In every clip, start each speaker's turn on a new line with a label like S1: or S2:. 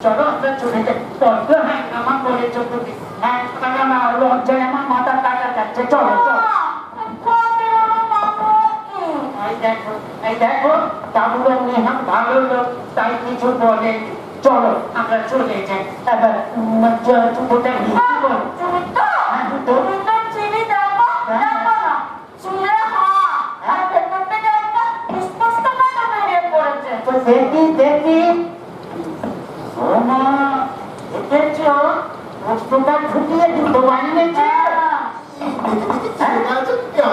S1: চলো আমরা চলে যাই। বড্ড হ্যাঁ মাথা কাটা যাচ্ছে চলো চলো তাই কিছু বলে চলো আমরা চলে যাই এবার উম, চ- কোথায় গিয়ে কি বলো দুটো তো দেখি দেখি ও মা দেখেছ পুষ্পটা ফুটিয়ে দুটো বানিয়েছে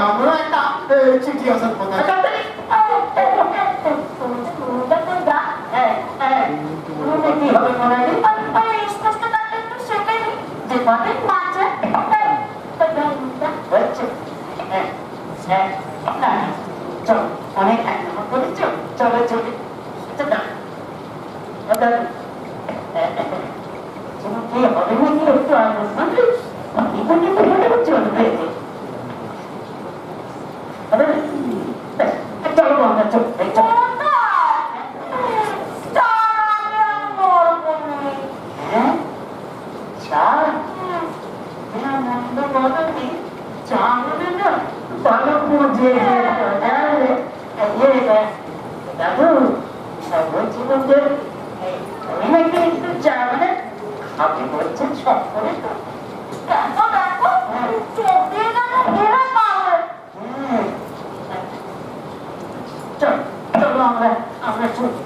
S2: আমরা একটা চিঠি আসার কথা
S1: তাড়াতাড়ি এই, এই, তুমি কি হবে মোনালি যে কদিন হচ্ছে হ্যাঁ হ্যাঁ না চলো অনেক একদম করেছ চলো চলে চলো ওটা তুমি কি হবে নাকি একটু আগে মানে এখানে তো হলে চলবে আরে, ব্যাস, চলো আমরা চলো এই চলো হ্যাঁ চা হ্যাঁ মন্দ বলনি চা বলে না ভালো বুঝে জানলে ইয়ে দাদু বলছিলাম যে এই, তুমি নাকি একটু চা মানে আপনি বলছেন সব করে চলো চলো আমরা আমরা চলি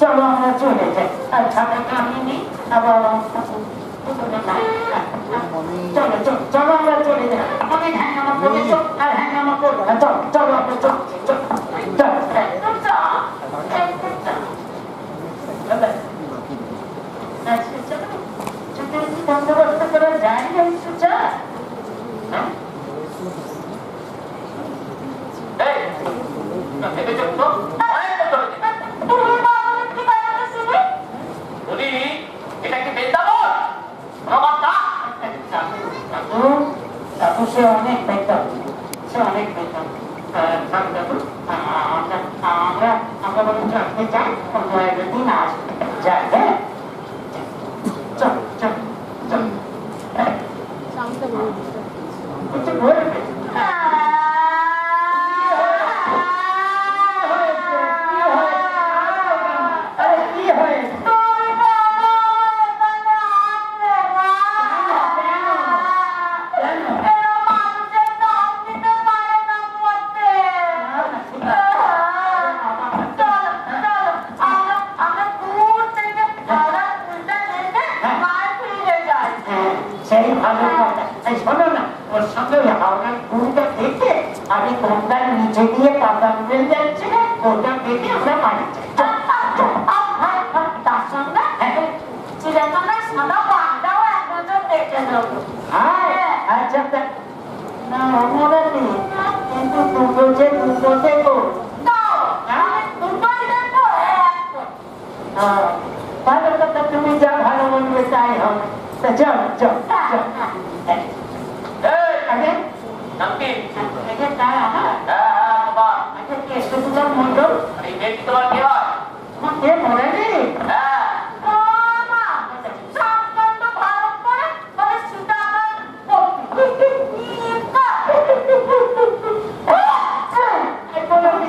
S1: চলো আমরা চলে যাই। আর ছাতাটা আমি আবার চলো চলো চলো আমরা চলে যাই অনেক হ্যাঙ্গামা করেছ। আর হ্যাঙ্গামা করব না চলো চলো আমরা চলছি চলো চলো আচ্ছা চলো চলো কি বন্দোবস্ত করা যায় না সুচা হ্যাঁ এই না ভেবেছো তো অনেকটা চলে বলি এটা কি বৃন্দাবন ভগবানটা দাদু দাদু সে অনেক বেতন সে অনেক বেতন থাক দাদু আমরা আমরা আমরা বরঞ্চ আপনি যাই অন্য একদিন আসবে যাই হ্যাঁ চল চল চল একটু বলবে আরে কি হয়েছে সেই ভালো কথা এই শোনো না ওর সঙ্গে হাওড়ার পুলটা দেখে আমি গঙ্গার নিচে দিয়ে পাতা উড়ে যাচ্ছে ওটা দেখে আমরা বাড়ি যাই চল, চল।
S3: তার সঙ্গে চিড়িয়াখানায় সাদা বাঘটাও এক নজর দেখে নেব
S1: আয়, আচ্ছা তা না আমরা নেই কিন্তু দুটো যে দুটো দেবো
S3: দাও আমি দুটোই দেখব একটা
S1: আহ, ভালো কথা তুমি যা ভালো বলবে তাই হবে তা চল চল চল আগে
S4: নামকি
S1: আগে তাই আমার
S4: হ্যাঁ হ্যাঁ তোমার
S1: আগে কেষ্ট দুলার মন্ডল
S4: এই ব্যক্তি তোমার কি হয়
S1: আমার কে মরে রে
S4: হ্যাঁ
S3: মামা সম্পন্ন ভারত করে তবে সীতা আমার পত্নী
S1: এই বলো নি,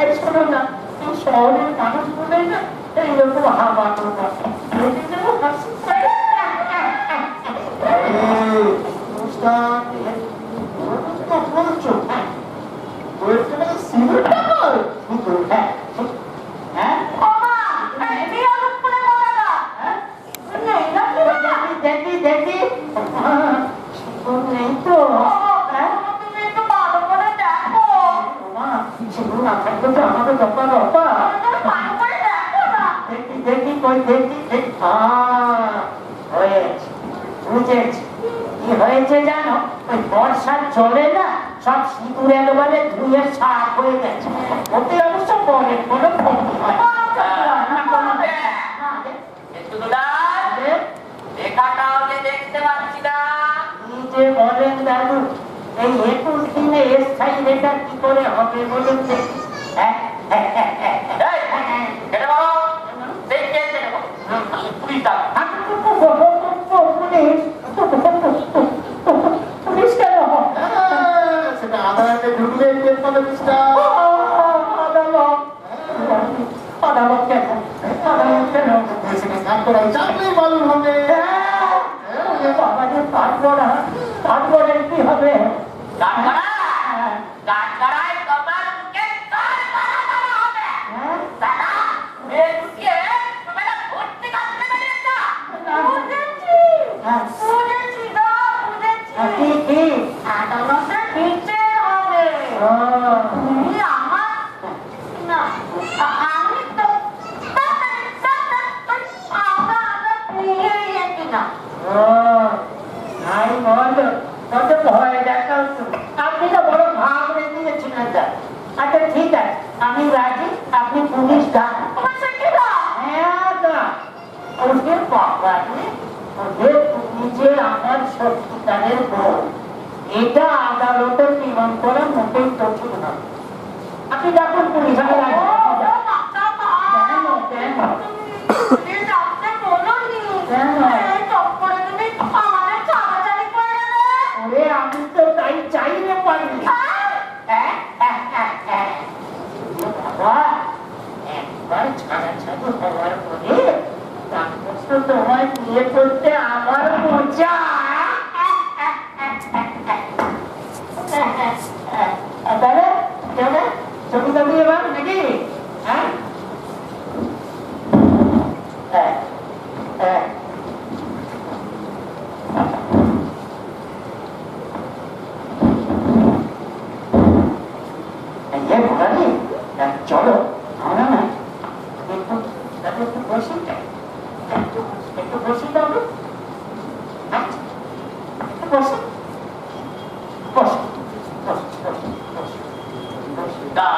S1: এই শোনো না এই শহরের মানুষ বলে না এইরকম হাওয়া তোমরা যদি যেন হাসি পায়। হ্যাঁ, হ্যাঁ,
S3: মামা এই আলু করে বলা
S1: হ্যাঁ।
S3: নেই না কি বাবা?
S1: দেখি দেখি হ্যাঁ, শিকড় নেই তো হ্যাঁ
S3: তুমি একটু ভালো করে দেখো
S1: মা শিকড় না থাকলে তো আমাদের ব্যাপার ব্যাপার
S3: তুমি ভালো করে দেখো না
S1: দেখি দেখি কই দেখি দেখি আহ, হয়েছে বুঝেছি কি হয়েছে জানো বর্ষার চলে না, সব সিঁদুর একেবারে ধুয়ে সাপ হয়ে গেছে। ওতে অবশ্য পরে কোনো ক্ষতি বলেন দাদু, এই একুশ দিনে স্থায়ী রেখা কি করে হবে বলুন দেখি। ঠিক আছে আমি রাজি আপনি পুলিশ ডাক ওদের ওদের এটা আদালতের আপনি যখন পুলিশ আচ্ছা, আমি রাজি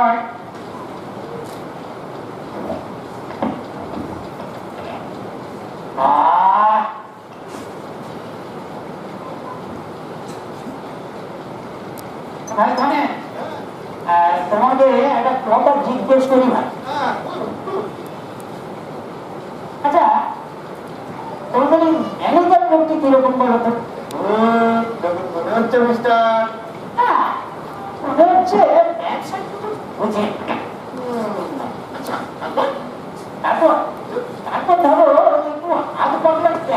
S1: নয় ভাই জিজ্ঞেস করি ভাই। আচ্ছা তোমাদের কীরকম বলো তো?
S2: হচ্ছে মিস্টার
S1: হ্যাঁ হচ্ছে বুঝে তারপর তারপর ধরো একটু হাত হ্যাঁ, পাকলাতে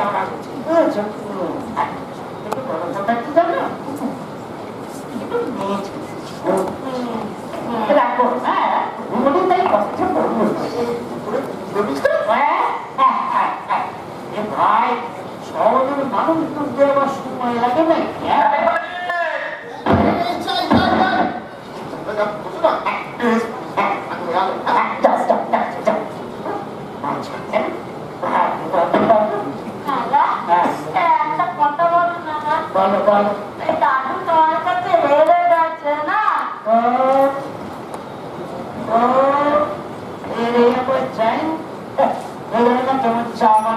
S1: হ্যাঁ বলি তাই কষ্ট করব। হ্যাঁ, হ্যাঁ, বুঝিস তো ভাই শহরের মানুষ দুধ দেওয়ার সময় লাগে না।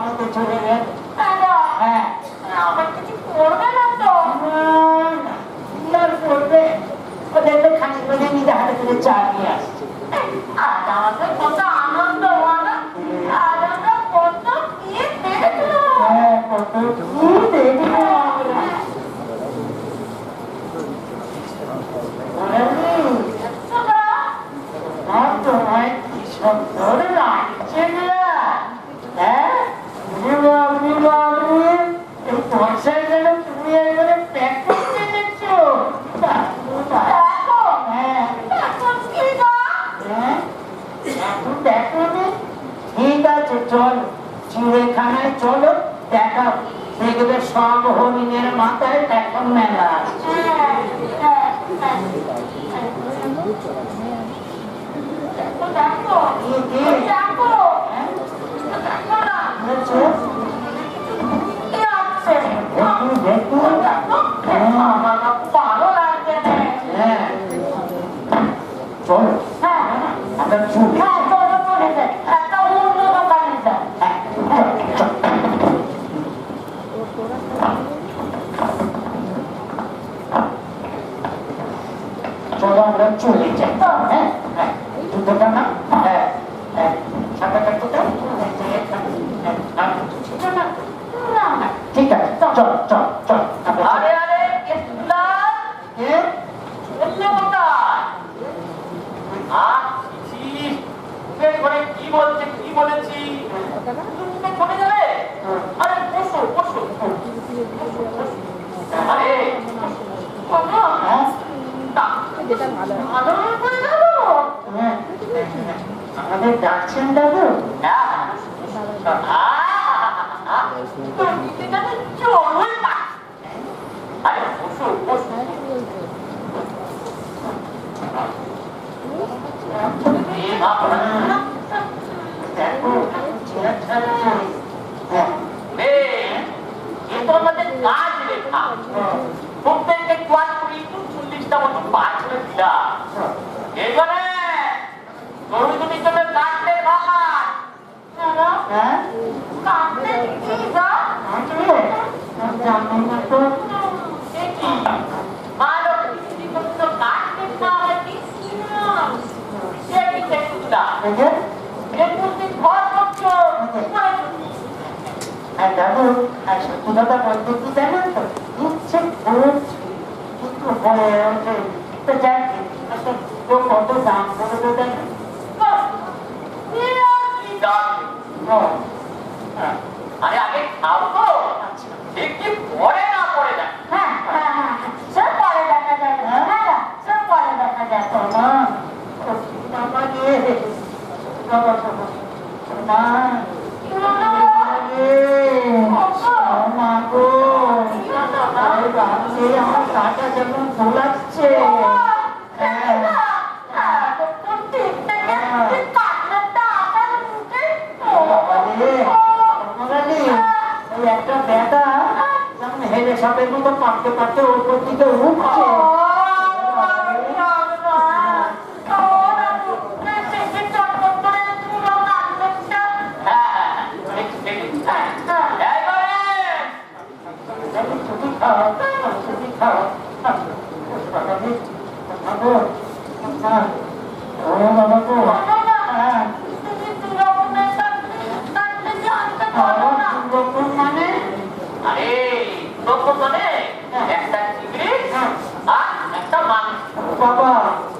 S1: Anadolu Torre'ye
S3: দেখা
S1: দেখবে সব হরিণের মাথায় এখন মেলা
S3: ভালো লাগবে
S1: হ্যাঁ।
S3: হ্যাঁ।
S1: চলো।
S3: হ্যাঁ।
S1: আমরা
S4: pública. Thank you.
S1: Vamos যে আমার কাটা
S4: যখন গোলাচ্ছে